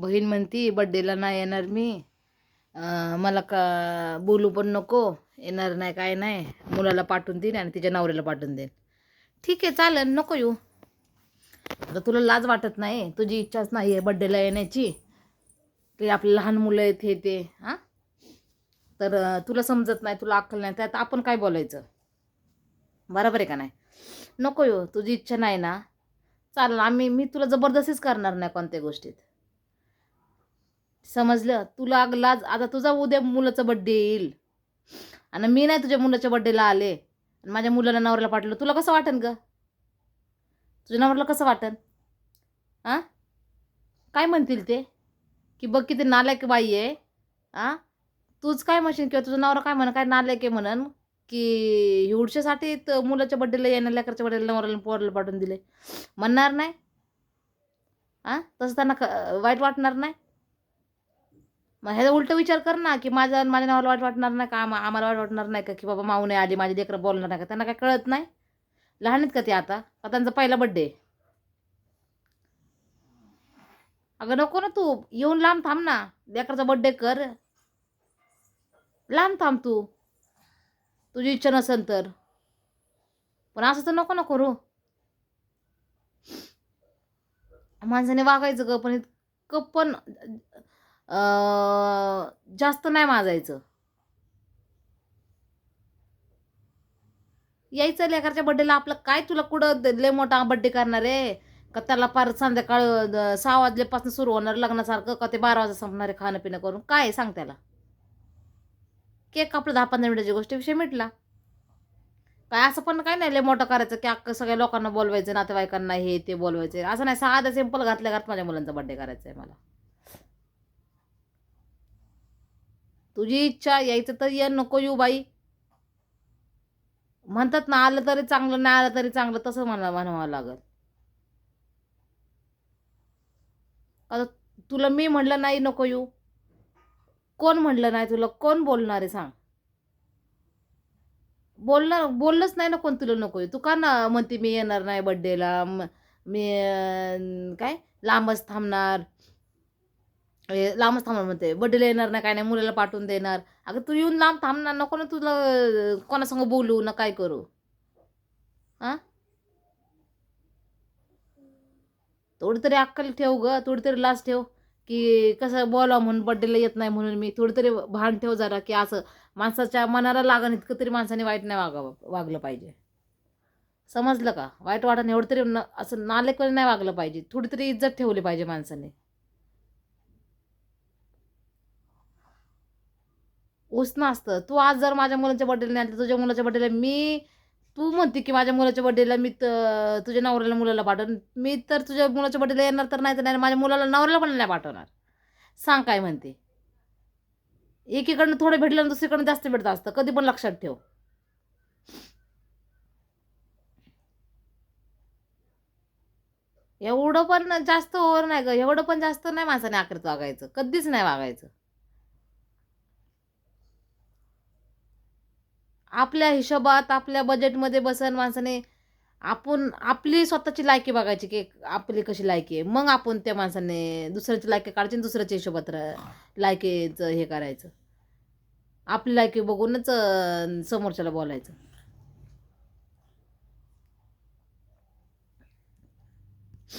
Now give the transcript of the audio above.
बहीण म्हणती बड्डेला नाही येणार मी. मला का बोलू पण नको. येणार नाही काय नाही. मुलाला पाठवून देईन आणि तिच्या नवऱ्याला पाठवून देईन. ठीक आहे चालेल. नको येऊ. आता तुला लाज वाटत नाही. तुझी इच्छाच नाही आहे बड्डेला येण्याची. ते आपले लहान मुलं आहेत हे ते हां? तर तुला समजत नाही तुला अक्कल नाही. त्यात आपण काय बोलायचं? बरोबर आहे का नाही? नको येऊ. तुझी इच्छा नाही ना. चालेल. आम्ही मी तुला जबरदस्तीच करणार नाही कोणत्या गोष्टीत. समजलं? तुला अगला आता तुझा उद्या मुलाचा बड्डे येईल. आणि मी नाही तुझ्या मुलाच्या बड्डेला आले. आणि माझ्या मुलाला नवऱ्याला पाठवलं. तुला कसं वाटेल ग? तुझ्या नवऱ्याला कसं वाटेल हां काय म्हणतील ते? की बघ किती नालायक बाई आहे. आ? तूच काय म्हणशील किंवा तुझा नवरा काय म्हण काय नालायक आहे म्हणन? की हिवडशासाठी तर मुलाच्या बड्डेला येणार लेकरच्या बड्डेला नवऱ्याला पोराला पाठवून दिले म्हणणार नाही. हां तसं त्यांना क- वाईट वाटणार नाही. मग ह्याचा उलट विचार कर ना की माझ्या माझ्या नावाला वाईट वाटणार नाही का? आम आम्हाला वाईट वाटणार नाही का की बाबा माऊ नाही आली माझी लेकरं बोलणार नाही का? त्यांना काय कळत नाही? लहान आहेत का ते आता? का त्यांचा पहिला बड्डे अगं नको ना तू येऊन लांब थांब ना. लेकरचा बड्डे कर. लांब थांब तू. तुझी इच्छा नसेल तर. पण असं तर नको नको करू. माणसाने वागायचं ग पण इतकं पण जास्त नाही माजायचं. यायचं लेकरच्या बड्डेला आपलं काय तुला कुठं लय मोठा बड्डे करणार आहे? का त्याला फार संध्याकाळ सहा वाजल्यापासून सुरू होणार लग्नासारखं का ते बारा वाजता संपणार आहे खाणं पिणं करून? काय आहे सांग त्याला. केक आपलं दहा पंधरा मिनिटाची गोष्ट विषय मिटला. काय असं पण काय नाही लय मोठं करायचं की अख्खं सगळ्या लोकांना बोलवायचं नातेवाईकांना हे ते बोलवायचं. असं नाही साधं सिंपल घातल्या घात माझ्या मुलांचा बड्डे करायचा आहे मला. तुझी इच्छा यायचं तर ये नको येऊ बाई. म्हणतात ना आलं तरी चांगलं नाही आलं तरी चांगलं तसं मला म्हणावं लागेल. आता तुला मी म्हणलं नाही नको येऊ. कोण म्हणलं नाही तुला? कोण बोलणार आहे सांग. बोलणार बोललंच नाही ना कोण तुला नको येऊ. तू का ना म्हणते मी येणार नाही बड्डेला मी काय? लांबच थांबणार. लांबच थांबणार म्हणते. बड्डेला येणार नाही काय नाही मुलाला पाठवून देणार. अगं तू येऊन लांब थांबणार नको ना तुला कोणासंग बोलू ना काय करू. हां थोडी तरी अक्कल ठेव ग थोडी तरी लाज ठेव. की कसं बोलावं म्हणून बड्डेला येत नाही म्हणून मी. थोडी तरी भान ठेव जरा की असं माणसाच्या मनाला लागण इतकं तरी माणसाने वाईट नाही वागावं वागलं पाहिजे. समजलं का? वाईट वाटणं एवढं तरी न असं नालेकडे नाही वागलं पाहिजे. थोडी तरी इज्जत ठेवली पाहिजे माणसाने. उसनं असतं. तू आज जर माझ्या मुलाच्या बड्डेला नाही आली तुझ्या मुलाच्या बड्डेला मी तू म्हणते की माझ्या मुलाच्या बड्डेला मी तुझ्या नवऱ्याला मुलाला पाठवून मी तर तुझ्या मुलाच्या बड्डेला येणार तर नाही तर नाही माझ्या मुलाला नवऱ्याला पण नाही पाठवणार. सांग काय म्हणते. एकीकडनं थोडं भेटलं आणि दुसरीकडनं जास्त भेटत असतं. कधी पण लक्षात ठेव. एवढं पण जास्त ओवर नाही ग. एवढं पण जास्त नाही माणसाने आखरीत वागायचं. कधीच नाही वागायचं. आपल्या हिशोबात आपल्या बजेटमध्ये बसन माणसाने आपण आपली स्वतःची लायकी बघायची की आपली कशी लायकी आहे. मग आपण त्या माणसाने दुसऱ्याची लायकी काढायची आणि दुसऱ्याच्या हिशोबात लायकीचं हे करायचं. आपली लायकी बघूनच समोरच्याला बोलायचं.